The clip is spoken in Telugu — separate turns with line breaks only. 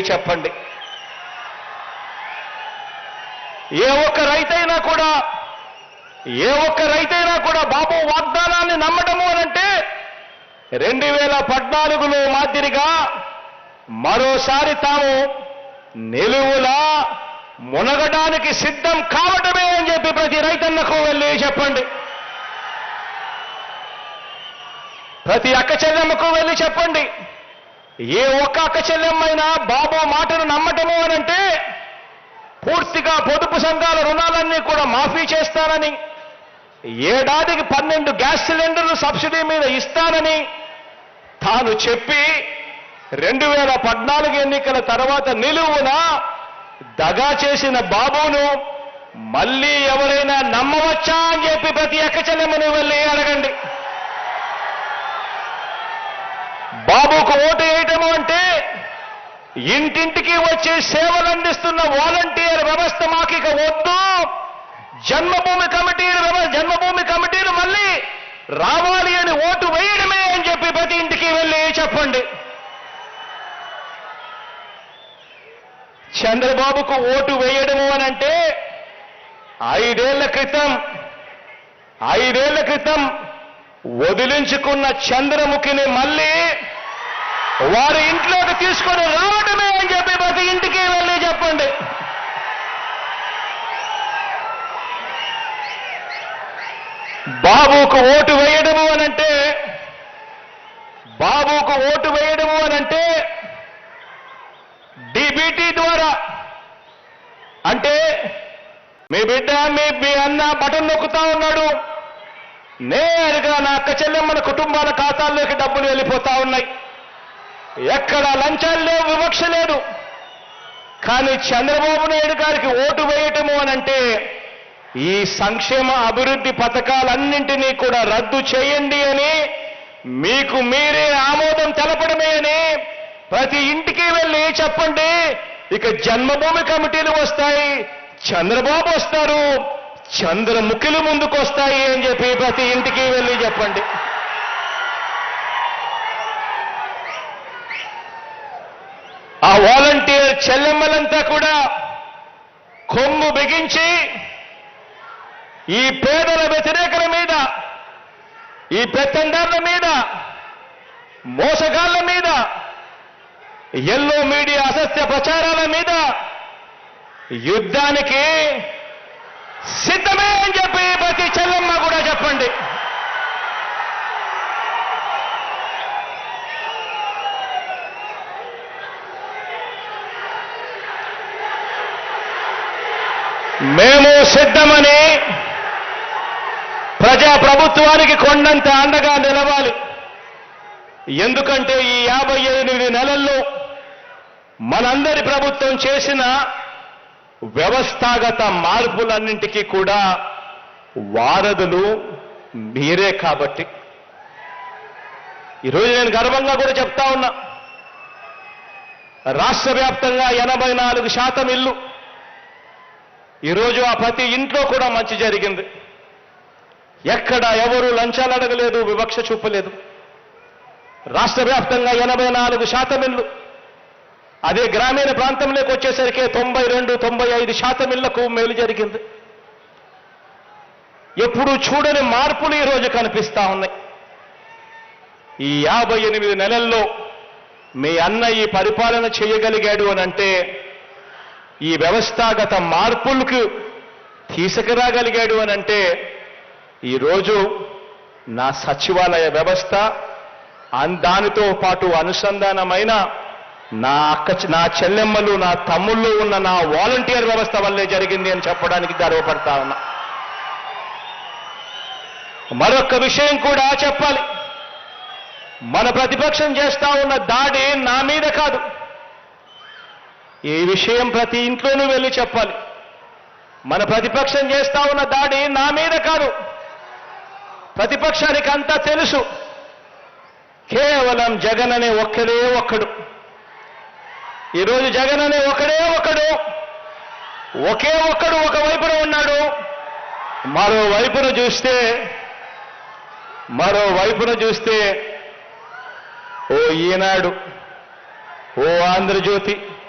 చెప్పండి. ఏ ఒక్క రైతైనా కూడా ఏ ఒక్క రైతైనా కూడా బాబు వాగ్దానాన్ని నమ్మటము అనంటే రెండు వేల పద్నాలుగులో మాదిరిగా మరోసారి తాము నిలువులా మునగడానికి సిద్ధం కావటమే అని చెప్పి ప్రతి రైతన్నకు వెళ్ళి చెప్పండి. ప్రతి అక్క చెల్లెమ్మకు వెళ్ళి చెప్పండి. ఏ ఒక్క అక్క చెల్లెమ్మైనా బాబు మాటను నమ్మటము అనంటే పూర్తిగా పొదుపు సంఘాల రుణాలన్నీ కూడా మాఫీ చేస్తానని ఏడాదికి పన్నెండు గ్యాస్ సిలిండర్లు సబ్సిడీ మీద ఇస్తానని తాను చెప్పి రెండు వేల పద్నాలుగు ఎన్నికల తర్వాత నిలువున దగా చేసిన బాబును మళ్ళీ ఎవరైనా నమ్మవచ్చా అని చెప్పి ప్రతి ఎక్కచెల్లెమ్మని వెళ్ళి అడగండి. బాబుకు ఓటు వేయటము అంటే ఇంటింటికి వచ్చి సేవలు అందిస్తున్న వాలంటీర్ వ్యవస్థ మాకు ఇక వద్దు. జన్మభూమి కమిటీలు జన్మభూమి కమిటీలు మళ్ళీ రావాలి అని ఓటు వేయడమే అని చెప్పి ప్రతి ఇంటికి వెళ్ళి చెప్పండి. చంద్రబాబుకు ఓటు వేయడము అని అంటే ఐదేళ్ళ క్రితం ఐదేళ్ళ క్రితం వదిలించుకున్న చంద్రముఖిని మళ్ళీ వారి ఇంట్లోకి తీసుకొని రావటమే అని చెప్పి ప్రతి ఇంటికి వెళ్ళి చెప్పండి. బాబుకు ఓటు వేయడము అనంటే బాబుకు ఓటు వేయడము అనంటే డిబిటీ ద్వారా అంటే మీ బిడ్డ మీ మీ అన్న బటన్ నొక్కుతా ఉన్నాడు. నేరుగా నా అక్క చెల్లెమ్మల కుటుంబాల ఖాతాల్లోకి డబ్బులు వెళ్ళిపోతా ఉన్నాయి. ఎక్కడ లంచాలు లేవు వివక్ష లేదు. కానీ చంద్రబాబు నాయుడు గారికి ఓటు వేయటము అనంటే ఈ సంక్షేమ అభివృద్ధి పథకాలన్నింటినీ కూడా రద్దు చేయండి అని మీకు మీరే ఆమోదం తెలపడమే అని ప్రతి ఇంటికి వెళ్ళి చెప్పండి. ఇక జన్మభూమి కమిటీలు వస్తాయి చంద్రబాబు వస్తారు. చంద్రముఖిలు ముందుకొస్తాయి అని చెప్పి ప్రతి ఇంటికి వెళ్ళి చెప్పండి. ఆ వాలంటీర్ చెల్లెమ్మలంతా కూడా కొమ్ము బిగించి ఈ పేదల వ్యతిరేకల మీద ఈ పెత్తందారుల మీద మోసగాళ్ళ మీద ఎల్లో మీడియా అసత్య ప్రచారాల మీద యుద్ధానికి సిద్ధమే అని చెప్పి ప్రతి చెల్లమ్మ కూడా చెప్పండి. మేము సిద్ధమని ప్రజా ప్రభుత్వానికి కొండంత అండగా నిలవాలి. ఎందుకంటే ఈ యాభై ఎనిమిది నెలల్లో మనందరి ప్రభుత్వం చేసిన వ్యవస్థాగత మార్పులన్నింటికీ కూడా వారధులు మీరే కాబట్టి. ఈరోజు నేను గర్వంగా కూడా చెప్తా ఉన్నా. రాష్ట్ర వ్యాప్తంగా ఎనభై నాలుగు శాతం ఇల్లు ఈరోజు ఆ ప్రతి ఇంట్లో కూడా మంచి జరిగింది. ఎక్కడ ఎవరు లంచాలు అడగలేదు వివక్ష చూపలేదు. రాష్ట్ర వ్యాప్తంగా ఎనభై నాలుగు శాతం ఇల్లు అదే గ్రామీణ ప్రాంతంలోకి వచ్చేసరికి తొంభై రెండు తొంభై ఐదు శాతం ఇళ్ళకు మేలు జరిగింది. ఎప్పుడు చూడని మార్పులు ఈరోజు కనిపిస్తా ఉన్నాయి. ఈ యాభై ఎనిమిది నెలల్లో మీ అన్న ఈ పరిపాలన చేయగలిగాడు అని అంటే ఈ వ్యవస్థాగత మార్పులకు తీసుకురాగలిగాడు అని అంటే ఈరోజు నా సచివాలయ వ్యవస్థ దానితో పాటు అనుసంధానమైన నా అక్క నా చెల్లెమ్మలు నా తమ్ముళ్ళు ఉన్న నా వాలంటీర్ వ్యవస్థ వల్లే జరిగింది అని చెప్పడానికి గర్వపడతా ఉన్నా. మరొక విషయం కూడా చెప్పాలి. మన ప్రతిపక్షం చేస్తా ఉన్న దాడి నా మీద కాదు. ఈ విషయం ప్రతి ఇంట్లోనూ వెళ్ళి చెప్పాలి. మన ప్రతిపక్షం చేస్తా ఉన్న దాడి నా మీద కాదు. ప్రతిపక్షానికి అంతా తెలుసు. కేవలం జగన్ అనే ఒక్కడే ఒక్కడు. ఈరోజు జగన్ అనే ఒకడే ఒకడు. ఒకే ఒక్కడు ఒక వైపున ఉన్నాడు. మరోవైపున చూస్తే మరోవైపున చూస్తే ఓ ఈనాడు ఓ ఆంధ్రజ్యోతి